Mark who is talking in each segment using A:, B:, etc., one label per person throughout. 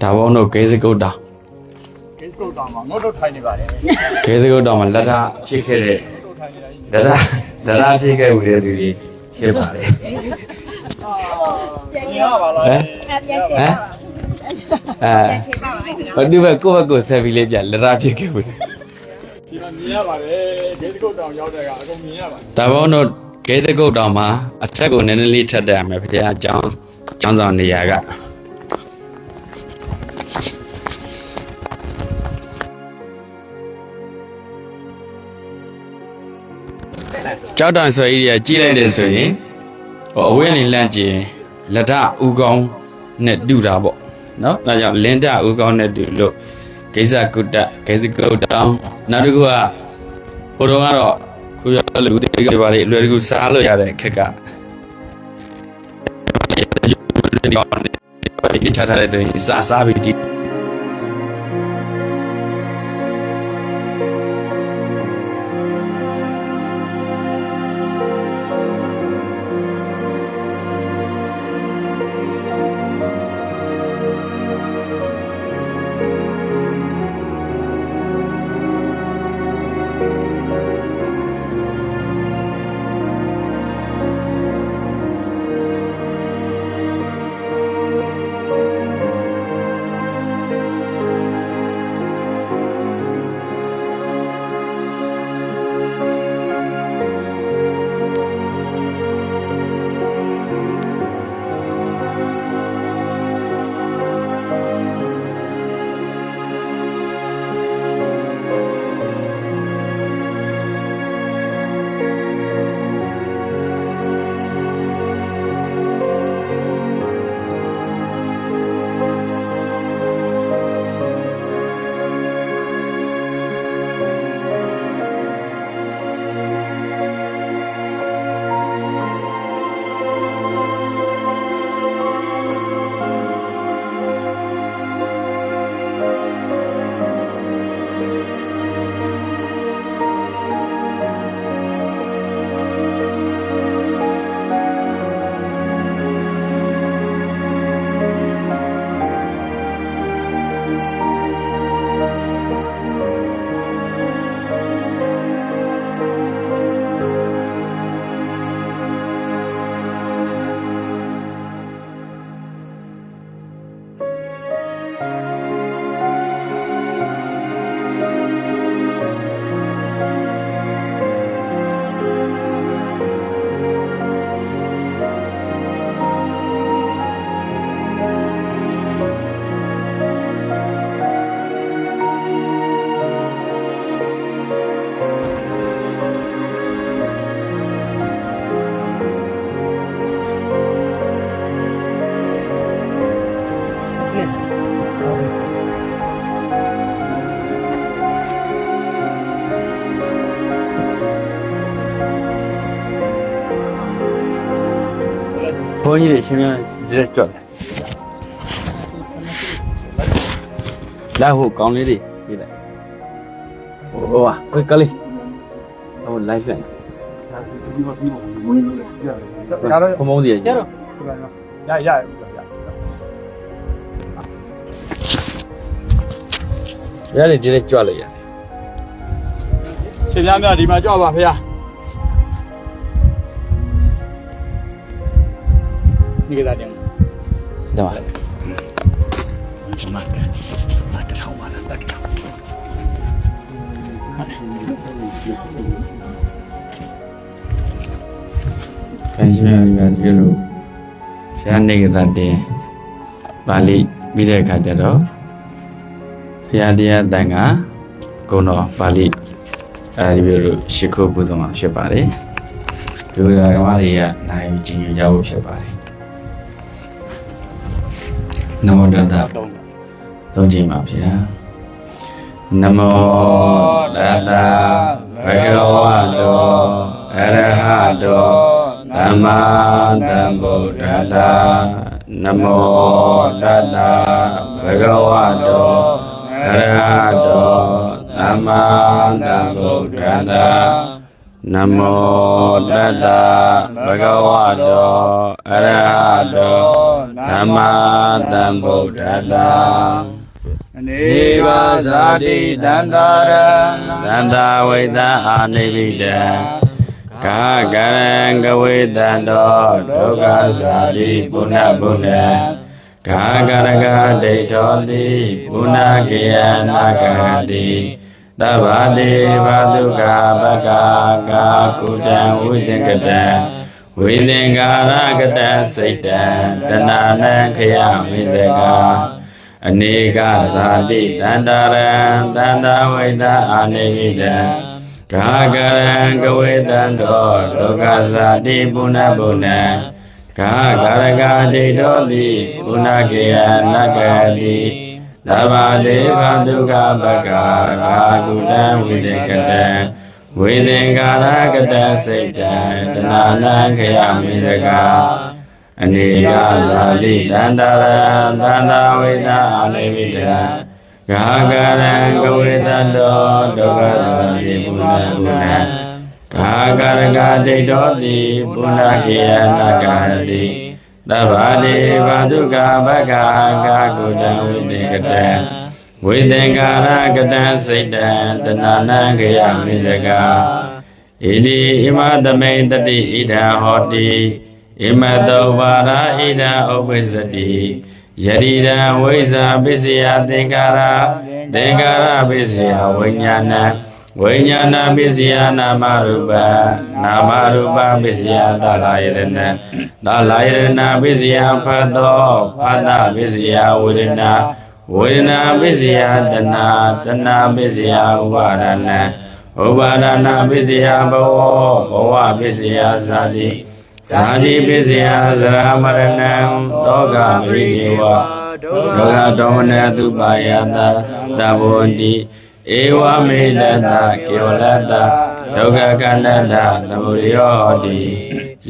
A: ဒါဘောတို့ဂေးစကုတ်တောင်
B: ကိစ္စတော့တောင်းမှာငုတ်တော့ထိုင်နေပါတယ်
A: ဂေးစကုတ်တောင်မှာလက်ထဖြစ်ခဲ့တဲ့
B: တို့ထိုင်နေတာကြီး
A: လက်ထလက်ထဖြစ်ခဲ့ဦးတဲ့သူတွေဖြစ်ပါတယ်
B: ညရပါလား
A: ဟမ်ဟမ်အဲဘာဒီဘက်ကိုယ့်ဘက်ကိုဆက်ပြီးလေးပြလက်ထဖြစ်ခဲ့ဦးတယ်
B: ဒီမှာမြင်ရပါတယ်ဂိတ်ကုတ်တောင်ရောက်တဲ့ကအကုန်မြင်ရပါတယ်
A: ဒါဘောတို့ဂေးစကုတ်တောင်မှာအထက်ကိုနည်းနည်းလေးထပ်တက်ရမယ်ခင်ဗျာအကြောင်းအ ကြောင်းဆောင်နေရာကကြောက်တောင်ဆွဲကြီးရကြီးလိုက်တယ်ဆိုရင်ဟိုအဝေးနေလန့်ကျင်လက်ထဥကောင်းနဲ့တူတာပေါ့နော်ဒါကြောင့်လင်းတဥကောင်းနဲ့တူလို့ဂိဇကုတ္တဂိဇကုတ်တောင်နောက်တစ်ခုကဟိုတော့ကတော့ခုရလူတွေကဘာတွေအလွယ်တကူစားလို့ရတဲ့ခက်က ဒီချထားတဲ့ဆိုရင်စားစားပြီးဒီ ဘုန်းကြီးတွေရှင်မြန်ဒီလက်ကြွတယ်လာဟုတ်ကောင်းလေးတွေပြလိုက်ဟိုဟိုပါခွေးက လေးဟိုလိုက်ပြန်
B: ဒါတော့
A: ဘုံဘုံစီရကျတော့
B: ရရရ
A: ရတယ်ဒီလက်ကြွလိုက်ရတယ်
B: ရှင်များများဒီမှာကြောက်ပါဖေဟာဒီကစားတယ်
A: ဒါပါ
B: မတ်တယ်မတ်ထောင်းပါလားတက်
A: ခိုင်းရှင်မြန်ဒီလိုဘုရားနေကသတင်ပါဠိ ပြီးတဲ့အခါကျတော့ဘုရားတရားတန်ကဂုဏတော်ပါဠိအဲဒီလိုရှ िख ုပူဇော်မှာဖြစ်ပါတယ်ဒီလိုဓမ္မတွေကနိုင်ယူကျင်ယူကြဖို့ဖြစ်ပါတယ်နမောတတ္တ
B: တော့
A: သုံးချိန်ပါဗျာနမောတတ္တဘဂဝတောအရဟတောသမ္မာသမ္ဗုဒ္ဓတ္တ နမောတတ္တဘဂဝတောအရဟတောသမ္မာသမ္ဗုဒ္ဓတ္တနမောတတ္တဘဂဝတောအရဟတောသဓမ္မာတံဗုဒ္ဓတံ
B: နေပါဇာတိတန္တာရံ
A: သန္တာဝိတံအာနိဗိတံ ကာကရံကဝေတံတောဒုက္ခသာတိပုဏ္ဏဗုဒ္ဓံကာကရကဒိဋ္ဌောတိပုဏ္ဏကေယနာကတိသဗ္ဗတိဘာတုကာဘဂကာကုတံဝိသင်္ကတံဝိသင်္ကာရကတံစိတ်တံတဏနံခယမိစကာအနေကဇာတိတန္တရံတန္တဝိတအာနိမိတံ ကာကရံကဝေတံတောလောကဇာတိပုဏ္ဏဗုဏ္ဏံကာကရကဒိဋ္ဌောတိပုဏ္ဏကေယနကတိသဗ္ဗဒေဝဒုက္ခပက္ခကာကုတံဝိတေကတံဝိသင်္ကာရကတံစိတ်တံတဏနံခယမိစကားအနေကဇာတိတန္တရံတန္တဝိတအာနိမိတံ ဂါကရံကဝေတတောဒုက္ခဇာတိပုဏ္ဏပုဏ္ဏဂါကရကဒိဋ္ဌောတိပုဏ္ဏကေယနာကတိသဗ္ဗတိဘာဒုက္ခဘဂကာကုတံဝိတေကတံဝိသင်္ကာရကတံစိတ်တံတဏနံခယမိစကာဣတိဣမသမိန်တတိဣဒံဟောတိဣမတောပါရာဣဒံဥပ္ပစ္စတိ ယတိတံဝိဇ္ဇာပစ္စယသင်္ကာရသင်္ကာရပစ္စယဝိညာဏဝိညာဏပစ္စယနာမရူပနာမရူပပစ္စယသာလယရဏသာလယရဏပစ္စယဖတ်သောဖတ်တာပစ္စယဝေဒနာဝေဒနာပစ္စယတဏတဏပစ္စယဥပါဒနာဥပါဒနာပစ္စယဘဝဘဝပစ္စယဇာတိ ဇာတိပစ္စယဇရာမရဏံတောကမရိကေဝဒုက္ခဒေါမနတုပါယတာတဘောတိဧဝမေတ္တကေဝလတ္တဒုက္ခကန္တတသမုဒယောတိ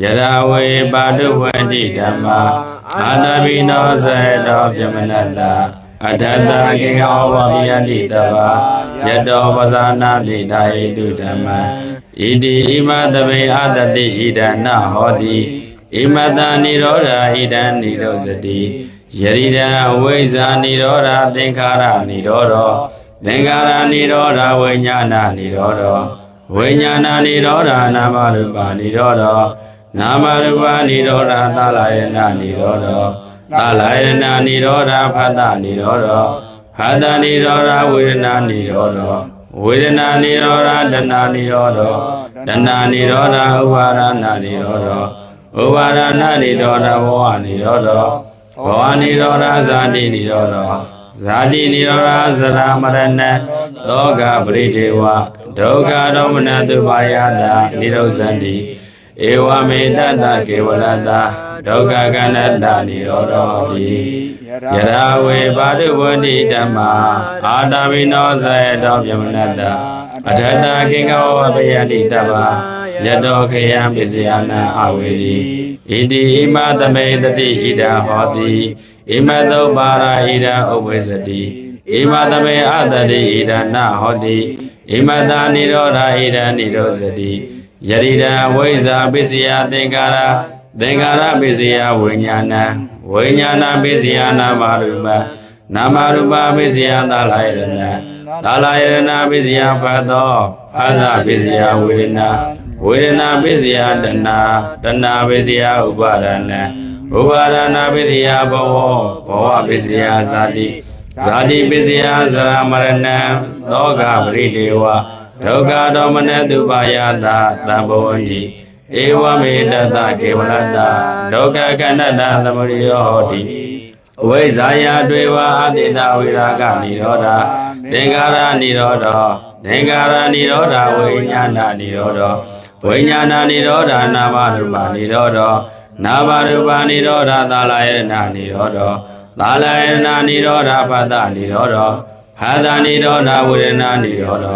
A: ယရာဝေပါတုဝတိဓမ္မာအာတပိနောစေတောပြမနတ္တအထတကေဟောဝပိယတိတဗာယတောပဇာနာတိဒါယိတုဓမ္မာ ဣတိဣမတမေအတတိဣဒနဟောတိဣမတနိရောဓဣဒံနိရောဇတိယရိဒံဝိဇ္ဇာနိရောဓသင်္ခါရနိရောဓသင်္ခါရနိရောဓဝိညာဏနိရောဓဝိညာဏနိရောဓနာမရူပနိရောဓနာမရူပနိရောဓသာလယနာနိရောဓသာလယနာနိရောဓဖတ်တနိရောဓဖတ်တနိရောဓဝေဒနာနိရောဓ ဝေဒနာနိရောဓတဏနိရောဓတဏနိရောဓဥပါဒနာနိရောဓဥပါဒနာနိရောဓဘဝနိရောဓဘဝနိရောဓဇာတိနိရောဓဇာတိနိရောဓဇရာမရဏသောကပရိဒေဝဒုက္ခဒေါမနတုပါယတာနိရောဇန္တိဧဝမေတ္တကေဝလတ္တဒုက္ခကန္တတနိရောဓတိ ယရာဝေပါတုဝတိဓမ္မာအာတမိနောဇေတောပြမနတ္တအထတကိကဝပယတိတဗ္ဗယတောခယံပစ္စယနာအဝေရိဣတိဣမသမေတတိဣဒံဟောတိဣမသောပါရာဣဒံဥပ္ပစ္စတိဣမသမေအတတိဣဒံနဟောတိဣမတာနိရောဓဣဒံနိရောဇတိယရိဒံဝိဇ္ဇာပစ္စယသင်္ကာရသင်္ကာရပစ္စယဝိညာဏ ဝိညာဏပစ္စယနာမရူပနာမရူပပစ္စယသာလယရဏသာလယရဏပစ္စယဖတ်သောဖသပစ္စယဝေဒနာဝေဒနာပစ္စယတဏတဏပစ္စယဥပါဒနာဥပါဒနာပစ္စယဘဝဘဝပစ္စယဇာတိဇာတိပစ္စယဇရာမရဏံသောကပရိဒေဝဒုက္ခဒေါမနတုပါယတာသံဘောဝန္တိ ဧဝမေတ္တကေဝလတ္တဒုက္ခကန္တတသမုဒယောဟောတိအဝိဇ္ဇာယတွေဝအတိတဝိရာဂနိရောဓသင်္ကာရနိရောဓသင်္ကာရနိရောဓဝိညာဏနိရောဓဝိညာဏနိရောဓနာမရူပနိရောဓနာမရူပနိရောဓသာလယနာနိရောဓသာလယနာနိရောဓဖသနိရောဓဖသနိရောဓဝေဒနာနိရောဓ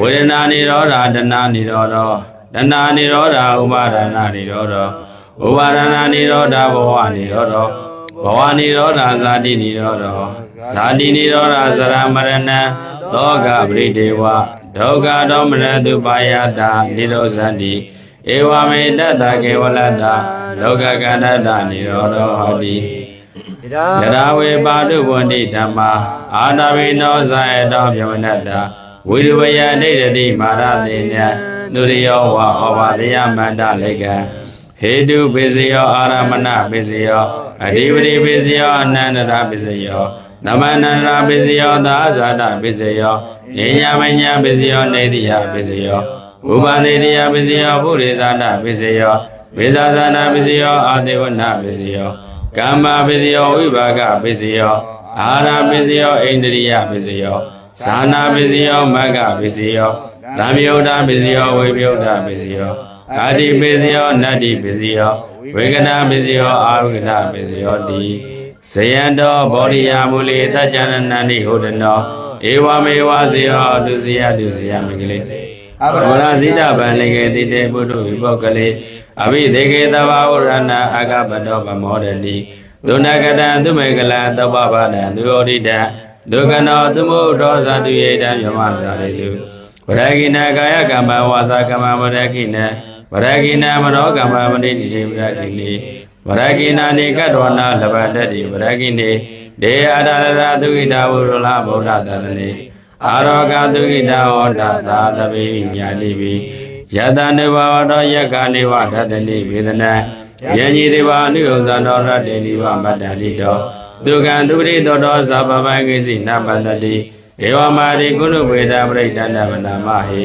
A: ဝေဒနာနိရောဓတဏနိရောဓ တဏနိရောဓဥပါဒနာနိရောဓဥပါဒနာနိရောဓဘဝနိရောဓဘဝနိရောဓဇာတိနိရောဓဇာတိနိရောဓဇရမရဏသောကပရိဒေဝဒုက္ခဒေါမနတုပါယတာနိရောဇန္တိဧဝမေတ္တကေဝလတ္တလောကကန္တတနိရောဓဟောတိယထာဝေပါတုဝန္တိဓမ္မာအာနာဝိနောဇာယတောပြမနတ္တာဝိရဝယနေတတိမာရတိည သူရိယောဝါဩဘာတယမန္တလေကံဟေတုပိစယောအာရမဏပိစယောအဓိပတိပိစယောအနန္တရာပိစယောသမန္တရာပိစယောသာဇာတပိစယောဉာဏမညာပိစယောနေတိယပိစယောဥပနေတိယပိစယောဘုရိဇာတပိစယောဝိဇာဇာနာပိစယောအာတေဝနာပိစယောကမ္မပိစယောဝိဘာကပိစယောအာရပိစယောဣန္ဒြိယပိစယောဇာနာပိစယောမဂ္ဂပိစယော သံယုဒ္ဓပိစယောဝိပယုဒ္ဓပိစယောအာတိပိစယောနတ္တိပိစယောဝေကနာပိစယောအာဝိနာပိစယောတိဇယံတောဘောရိယာမူလေတကြနန္တိဟောတနောဧဝမေဝဇေယောဒုစယဒုစယမင်္ဂလေ
B: အဘ
A: ဘော
B: ရ
A: ရဇိတဗံလေကေတိတေပုထုဝိပောကလေအဘိဒေကေတဘာဝရဏအာဂပတောဗမောရတိဒုနကတံသူမေကလံသဗ္ဗဗဒံသူယောရိတံဒုက္ခနောသမုဒ္ဒောသတုယေတံယမစာရေတု ဝရကိနကာယကမ္မဝါစာကမ္မဝရကိနဝရကိနမနောကမ္မမတိတိဝရကိလေဝရကိနာနေကတောနာလဘတတိဝရကိနေဒေအာရရသုခိတာဝုရလဗုဒ္ဓတတနေအာရောဂသုခိတဟောတာသာတပိညာတိပိယတနိဘာဝတောယက္ခနိဝဓတတိဝေဒနာယဉ္စီတိဘာအနုယောဇာတောရတ္တိနိဝမတ္တတိတောဒုက္ခံသူပရိတောတောသဗ္ဗဗံကိစီနပတ္တတိ ဧဝမာရိကုဏုဝေဒပရိဒန္တဗနာမဟေ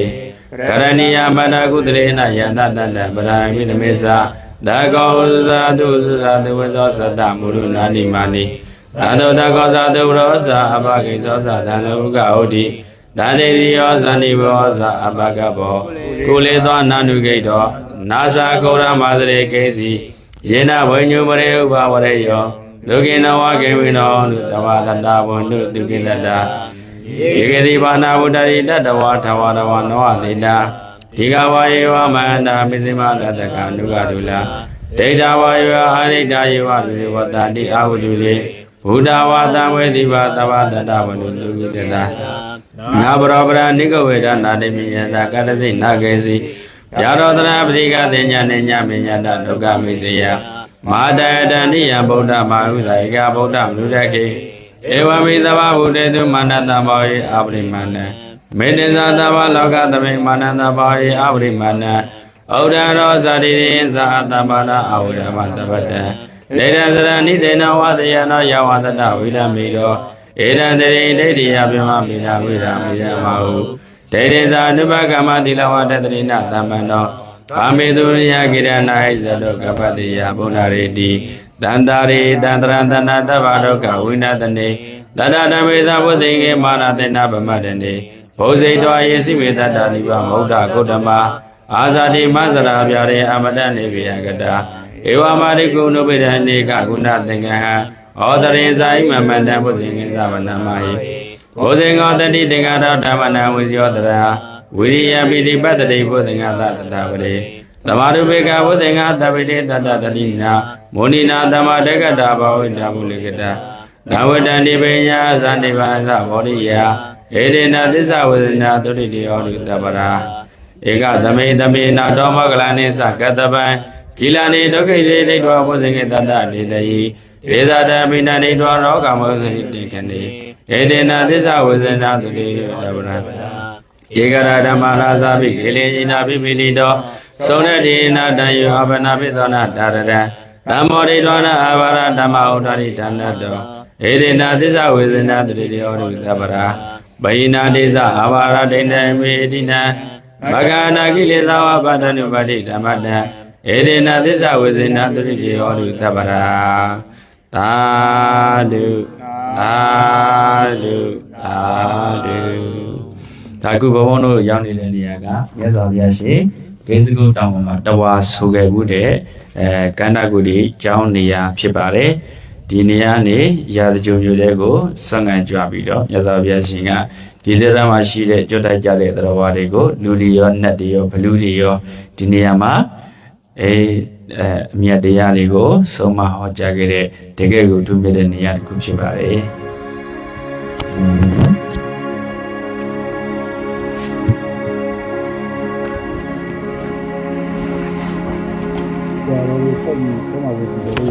A: ကရဏီယမတ္တကုတရေနယန္တတတ္တပရာမိသမေသဒါကောဥဇာတုဇာတုဝဇောသတ္တမုရုနာနိမာနိသာတောတကောဇာတုရောဇာအဘဂိဇောဇာသံလောကဟုတ်တိဒါနေရိယောဇဏိဘောဇာအဘဂဘောကုလေသောနာနုဂိတောနာဇာကောရမသရေကေစီယေနဝိညုမရေဥပဝရေယောဒုက္ခိနဝကေဝိနောနုတဝတတဝန္တုဒုက္ခိတတ ယေကေတိဘာနာဝတ္တရိတတဝထဝရဝနောသေတာဒီကဝါယေဝမန္တာမစ္စည်းမလတ္တကနုကဒုလာဒိဋ္ဌဝါယောအာရိတယေဝလူဝတ္တတိအာဟုတုလေဘုဒ္ဓဝါသံဝေတိဘာတဝတတဝန္တုဒုက္ခိတတနာဘရောပရနိကဝေဒနာတိမိယတာကတသိနာကေစီဗျာရောတရပရိကသေညာနေညာမညာတဒုက္ခမိစေယမဟာတယတနိယဗုဒ္ဓမဟာဝိဇာယကဗုဒ္ဓမနုရခေ ဧဝမိသဘာဝုတေတုမာနတမောယေအပရိမဏံမေတ္တဇာသဘာလောကသမိမာနတမောယေအပရိမဏံဩဒရောဇာတိရိဇာတမနာအဝိရမတပတံလေတသရဏိသေနဝတယနောယဝတတဝိရမိတောဧရံတရိဒိဋ္ဌိယပြမမိနာဝိရာမိရမဟုဒိဋ္ဌိဇာနုပကမ္မတိလဝတတရိနသမ္မနောဗာမေသူရိယကိရဏိဇတောကပ္ပတိယဘုနာရေတိ တန္တာရိတန္တရတနာတဗ္ဗဒုက္ခဝိနတနေတတဓမ္မေသဘုသိင်္ဂေမာနတေနဗမတနေဘုဇိတောယေစိမေတ္တာနိဗ္ဗာမௌဒ္ဒဂုတ္တမအာဇာတိမဇရာပြရေအမတနေပိယကတာဧဝမာရိကုဏုပိဒနေကဂုဏသင်္ကဟံဩတရိဇာဣမမန္တဘုဇင်္ဂေသဗ္ဗနာမဟိဘုဇင်္ဂောတတိတေင်္ဂရဓမ္မနာဝိဇယောတရာဝိရိယပိတိပတ္တိဘုဇင်္ဂသတ္တဝရေ သမာရုပေကဘုဇင်္ဂသဗ္ဗိတေတတ္တတတိနာမောနိနာသမတက္ကတာဘဝိတမုလိကတာနဝတန္တိပညာဇာတိပါသဘောရိယဧဒေနသစ္စာဝေဒနာသုတိတေယောတုတပရာဧကသမေသမေနာတော်မကလနိသကတပံကိလနိဒုက္ခိတေဒိဋ္ဌောဘုဇင်္ဂေတတ္တဒေတယိဒေဇာတမိနာဒိဋ္ဌောရောကမောဇိတေခဏိဧဒေနသစ္စာဝေဒနာသုတိတေယောတပရာဧကရဓမ္မရာဇာပိကေလေညိနာပိပိလိတော သုံးတဲ့ဒီနာတယအဘနာပိသောနာဒါရရဓမ္မောရိတောနာအာဘာရဓမ္မဥဒ္ဒရိဒါနတောဧဒေနာသစ္စာဝေဇနာတတိတေယောတုသဗ္ဗရာဘယိနာဒေသအာဘာရဒိဋ္ဌိမေတိနာမဂာနာကိလေသာဝပတ္တနုပါတိဓမ္မတံဧဒေနာသစ္စာဝေဇနာတတိတေယောတုသဗ္ဗရာသာဓုသာဓုသာဓုဒါကုဘဝတို့ရောက်နေတဲ့နေရာကမြတ်စွာဘုရားရှင် ဂိစကုတောင်ပေါ်မှာတဝါဆိုခဲ့မှုတဲ့အဲကန္တကုတိကျောင်းနေရာဖြစ်ပါတယ်ဒီနေရာနေရာဇကြုံမျိုးတွေကိုဆွမ်းငံကြွပြီးတော့မြတ်စွာဘုရားရှင်ကဒီလက်သမှာရှိတဲ့ကြွတ်တိုက်ကြတဲ့သရဝါတွေကိုလူတွေရောနတ်တွေရောဘလူတွေရောဒီနေရာမှာအဲအဲအမြတ်တရားတွေကိုဆုံးမဟောကြားခဲ့တဲ့တကယ်ကိုထူးမြတ်တဲ့နေရာတစ်ခုဖြစ်ပါတယ်
B: ဆ